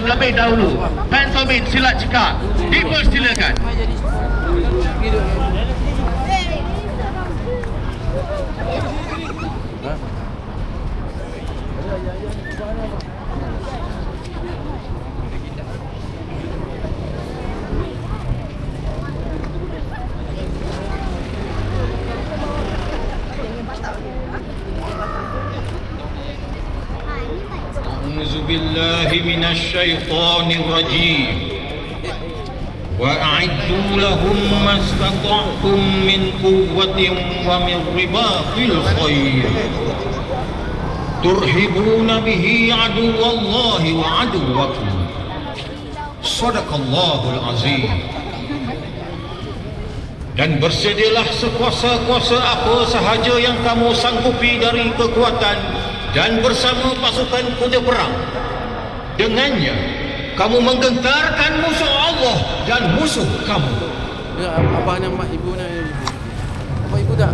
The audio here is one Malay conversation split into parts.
terlebih dahulu. Pantomim silat cekak. Dipersilakan. أعوذ بالله من الشيطان الرجيم وأعدوا لهم ما استطعتم من قوة ومن رباط الخير ترهبون به عدو الله وعدوكم صدق الله العظيم dan bersedialah sekuasa-kuasa apa sahaja yang kamu sanggupi dari kekuatan dan bersama pasukan kuda perang. Dengannya, kamu menggentarkan musuh Allah dan musuh kamu. Ya, nak mak ibu nak ibu. Apa ibu tak?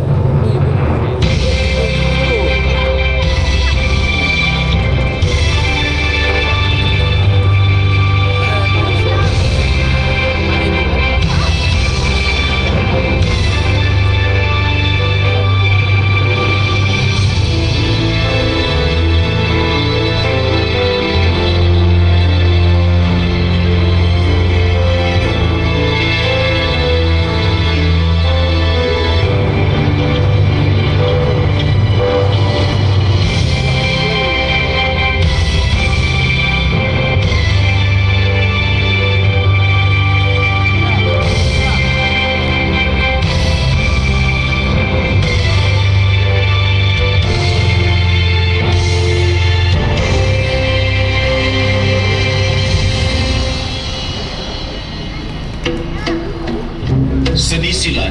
Silat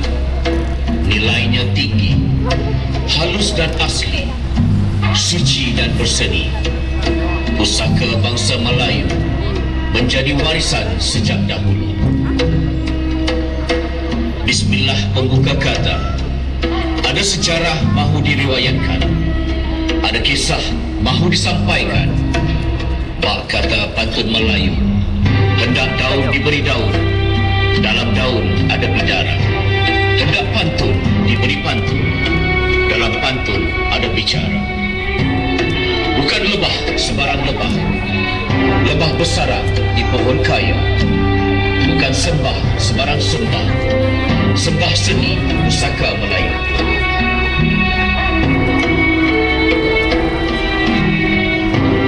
nilainya tinggi, halus dan asli, suci dan berseni. Pusaka bangsa Melayu menjadi warisan sejak dahulu. Bismillah pembuka kata. Ada sejarah mahu diriwayatkan. Ada kisah mahu disampaikan. Bak kata pantun Melayu. Hendak daun diberi daun. Dalam sembah sebarang sembah. Sembah seni pusaka Melayu.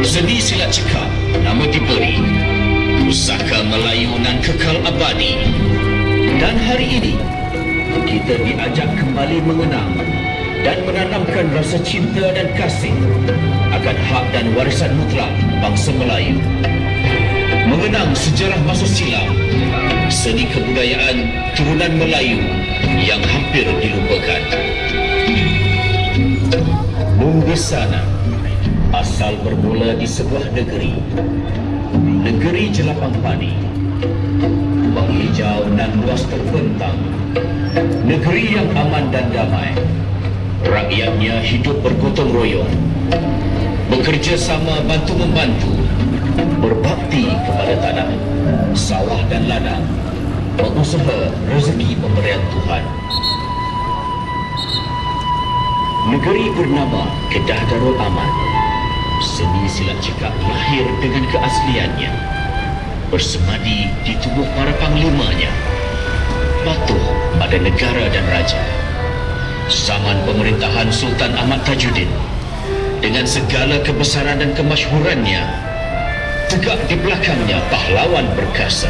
Seni silat cekak nama diberi pusaka Melayu nan kekal abadi. Dan hari ini kita diajak kembali mengenang dan menanamkan rasa cinta dan kasih akan hak dan warisan mutlak bangsa Melayu. Mengenang sejarah masa silam, seni kebudayaan turunan Melayu yang hampir dilupakan. Munggisana asal bermula di sebuah negeri, negeri Jelapang Pani, menghijau dan luas terbentang, negeri yang aman dan damai. Rakyatnya hidup bergotong royong, bekerja sama bantu membantu, berbakti kepada tanah, sawah dan ladang, mengusaha rezeki pemberian Tuhan. Negeri bernama Kedah Darul Aman. Seni silat cekak lahir dengan keasliannya. Bersemadi di tubuh para panglimanya. Patuh pada negara dan raja. Zaman pemerintahan Sultan Ahmad Tajuddin dengan segala kebesaran dan kemasyhurannya tegak di belakangnya pahlawan berkasa.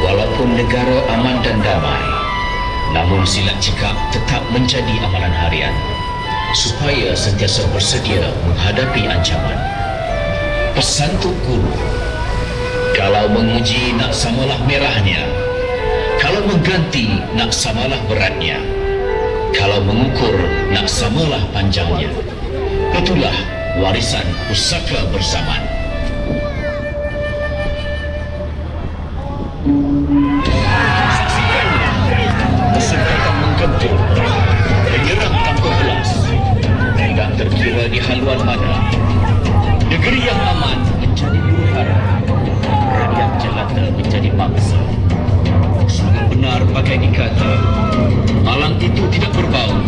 Walaupun negara aman dan damai, namun silat cekak tetap menjadi amalan harian supaya sentiasa bersedia menghadapi ancaman. Pesan Tuk Guru, kalau menguji nak samalah merahnya, kalau mengganti nak samalah beratnya, kalau mengukur nak samalah panjangnya. Itulah warisan pusaka bersamaan. Kesempatan menggempur Menyerang tanpa belas Tidak terkira di haluan mana. Negeri yang aman menjadi luar Rakyat jelata menjadi bangsa. Sungguh benar pakai dikata Malang itu tidak berbau.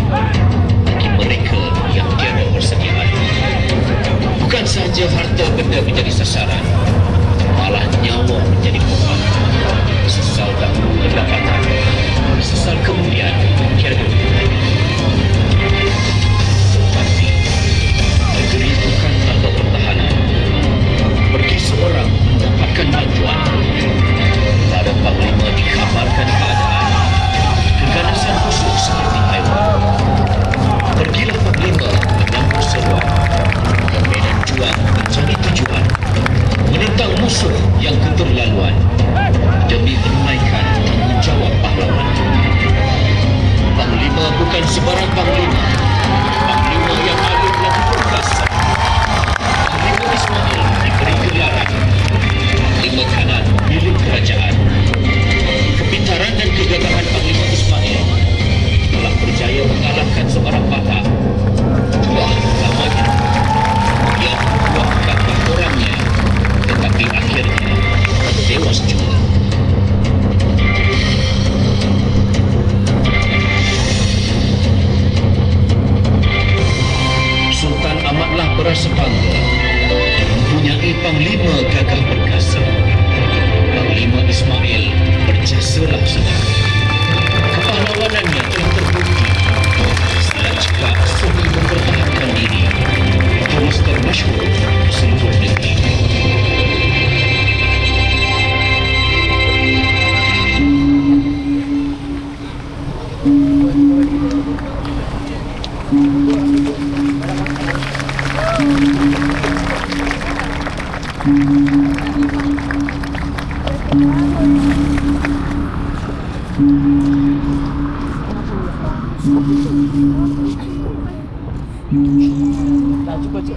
Open si Barang Pangilinan. 나 죽어줘.